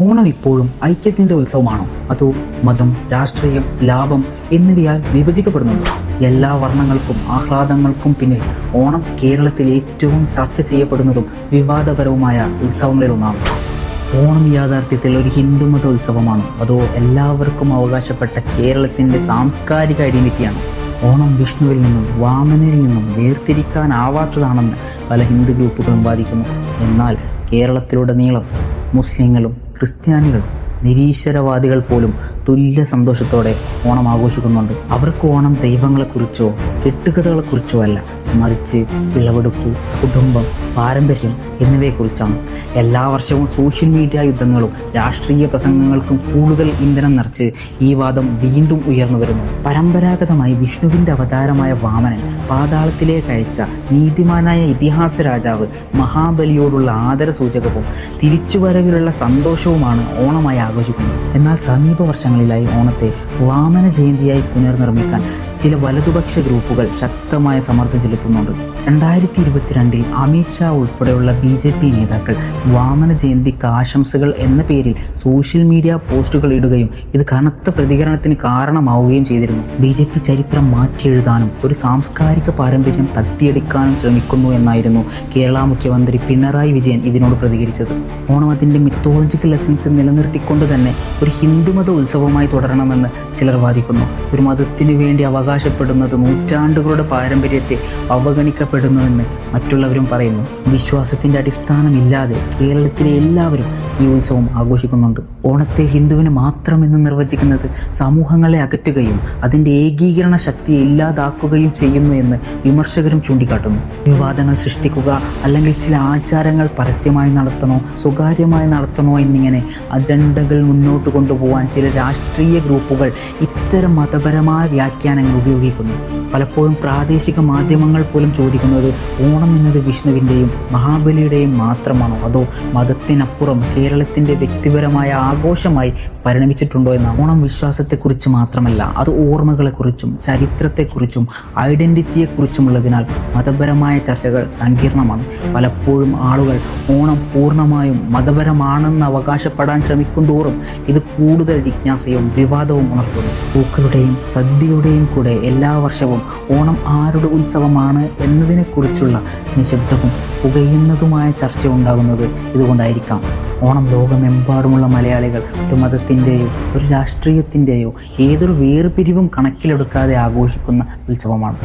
ഓണം ഇപ്പോഴും ഐക്യത്തിന്റെ ഉത്സവമാണോ? അതോ മതം രാഷ്ട്രീയം ലാഭം എന്നിവയാൽ വിഭജിക്കപ്പെടുന്നുണ്ടോ? എല്ലാ വർണങ്ങൾക്കും ആഹ്ലാദങ്ങൾക്കും പിന്നിൽ ഓണം കേരളത്തിൽ ഏറ്റവും ചർച്ച ചെയ്യപ്പെടുന്നതും വിവാദപരവുമായ ഉത്സവങ്ങളിൽ ഒന്നാണ്. ഓണം യാഥാർത്ഥ്യത്തിൽ ഒരു ഹിന്ദുമത ഉത്സവമാണോ. അതോ എല്ലാവർക്കും അവകാശപ്പെട്ട കേരളത്തിന്റെ സാംസ്കാരിക ഐഡന്റിറ്റിയാണ്. ഓണം വിഷ്ണുവിൽ നിന്നും വാമനിൽ നിന്നും വേർതിരിക്കാനാവാത്തതാണെന്ന് പല ഹിന്ദു ഗ്രൂപ്പുകളും വാദിക്കുന്നു. എന്നാൽ കേരളത്തിലുടനീളം മുസ്ലിങ്ങളും ക്രിസ്ത്യാനികളും നിരീശ്വരവാദികൾ പോലും തുല്യ സന്തോഷത്തോടെ ഓണം ആഘോഷിക്കുന്നുണ്ട്. അവർക്ക് ഓണം ദൈവങ്ങളെക്കുറിച്ചോ കെട്ടുകഥകളെക്കുറിച്ചോ അല്ല. മറിച്ച് വിളവെടുപ്പ് കുടുംബം പാരമ്പര്യം എന്നിവയെക്കുറിച്ചാണ്. എല്ലാ വർഷവും സോഷ്യൽ മീഡിയ യുദ്ധങ്ങളും രാഷ്ട്രീയ പ്രസംഗങ്ങൾക്കും കൂടുതൽ ഇന്ധനം നിറച്ച് ഈ വാദം വീണ്ടും ഉയർന്നു വരുന്നു. പരമ്പരാഗതമായി വിഷ്ണുവിന്റെ അവതാരമായ വാമനൻ പാതാളത്തിലേക്ക് അയച്ച നീതിമാനായ ഇതിഹാസ രാജാവ് മഹാബലിയോടുള്ള ആദര സൂചകവും തിരിച്ചുവരവിലുള്ള സന്തോഷവുമാണ് ഓണമായി ആഘോഷിക്കുന്നത്. എന്നാൽ സമീപ വർഷങ്ങളിലായി ഓണത്തെ വാമന ജയന്തിയായി പുനർനിർമ്മിക്കാൻ ചില വലതുപക്ഷ ഗ്രൂപ്പുകൾ ശക്തമായ സമ്മർദ്ദം ചെലുത്തുന്നുണ്ട്. രണ്ടായിരത്തി ഇരുപത്തിരണ്ടിൽ അമിത് ഷാ ഉൾപ്പെടെയുള്ള ബി ജെ പി നേതാക്കൾ വാമന ജയന്തിക്ക് ആശംസകൾ എന്ന പേരിൽ സോഷ്യൽ മീഡിയ പോസ്റ്റുകൾ ഇടുകയും ഇത് കനത്ത പ്രതികരണത്തിന് കാരണമാവുകയും ചെയ്തിരുന്നു. ബി ജെ പി ചരിത്രം മാറ്റിയെഴുതാനും ഒരു സാംസ്കാരിക പാരമ്പര്യം തട്ടിയെടുക്കാനും ശ്രമിക്കുന്നു എന്നായിരുന്നു കേരള മുഖ്യമന്ത്രി പിണറായി വിജയൻ ഇതിനോട് പ്രതികരിച്ചത്. ഓണം അതിന്റെ മിത്തോളജിക്കൽ എസൻസ് നിലനിർത്തിക്കൊണ്ട് തന്നെ ഒരു ഹിന്ദുമത ഉത്സവമായി തുടരണമെന്ന് ചിലർ വാദിക്കുന്നു. ഒരു മതത്തിനു വേണ്ടി അവകാശപ്പെടുന്നത് നൂറ്റാണ്ടുകളുടെ പാരമ്പര്യത്തെ അവഗണിക്കപ്പെടുന്നുവെന്ന് മറ്റുള്ളവരും പറയുന്നു. വിശ്വാസത്തിന്റെ അടിസ്ഥാനമില്ലാതെ കേരളത്തിലെ എല്ലാവരും ഈ ഉത്സവം ആഘോഷിക്കുന്നുണ്ട്. ഓണത്തെ ഹിന്ദുവിന് മാത്രമെന്ന് നിർവചിക്കുന്നത് സമൂഹങ്ങളെ അകറ്റുകയും അതിന്റെ ഏകീകരണ ശക്തിയെ ഇല്ലാതാക്കുകയും ചെയ്യുന്നു എന്ന് വിമർശകരും ചൂണ്ടിക്കാട്ടുന്നു. വിവാദങ്ങൾ സൃഷ്ടിക്കുക അല്ലെങ്കിൽ ചില ആചാരങ്ങൾ പരസ്യമായി നടത്തണോ സ്വകാര്യമായി നടത്തണോ എന്നിങ്ങനെ അജണ്ടകൾ മുന്നോട്ട് കൊണ്ടുപോകാൻ ചില രാഷ്ട്രീയ ഗ്രൂപ്പുകൾ ഇത്തരം മതപരമായ വ്യാഖ്യാനങ്ങൾ ഉപയോഗിക്കുന്നു. പലപ്പോഴും പ്രാദേശിക മാധ്യമങ്ങൾ പോലും ചോദിക്കുന്നത് ഓണം എന്നത് വിഷ്ണുവിന്റെയും മഹാബലിയുടെയും മാത്രമാണോ? അതോ മതത്തിനപ്പുറം കേരളത്തിന്റെ വ്യക്തിപരമായ ആഘോഷമായി പരിണമിച്ചിട്ടുണ്ടോ എന്ന ഓണം വിശ്വാസത്തെക്കുറിച്ച് മാത്രമല്ല അത് ഓർമ്മകളെക്കുറിച്ചും ചരിത്രത്തെക്കുറിച്ചും ഐഡന്റിറ്റിയെക്കുറിച്ചുമുള്ളതിനാൽ മതപരമായ ചർച്ചകൾ സങ്കീർണമാണ്. പലപ്പോഴും ആളുകൾ ഓണം പൂർണമായും മതപരമാണെന്ന് അവകാശപ്പെടാൻ ശ്രമിക്കും തോറും ഇത് കൂടുതൽ ജിജ്ഞാസയും വിവാദവും ഉണർത്തുന്നു. പൂക്കളുടെയും സദ്യയുടെയും കൂടെ എല്ലാ വർഷവും ഓണം ആരുടെ ഉത്സവമാണ് എന്നതിനെക്കുറിച്ചുള്ള നിശബ്ദവും പുകയുന്നതുമായ ചർച്ച ഉണ്ടാകുന്നത് ഇതുകൊണ്ടായിരിക്കാം. ഓണം ലോകമെമ്പാടുമുള്ള മലയാളികൾ ഒരു മതത്തിന്റെയോ ഒരു രാഷ്ട്രീയത്തിന്റെയോ ഏതൊരു വേർപിരിവും കണക്കിലെടുക്കാതെ ആഘോഷിക്കുന്ന ഉത്സവമാണ്.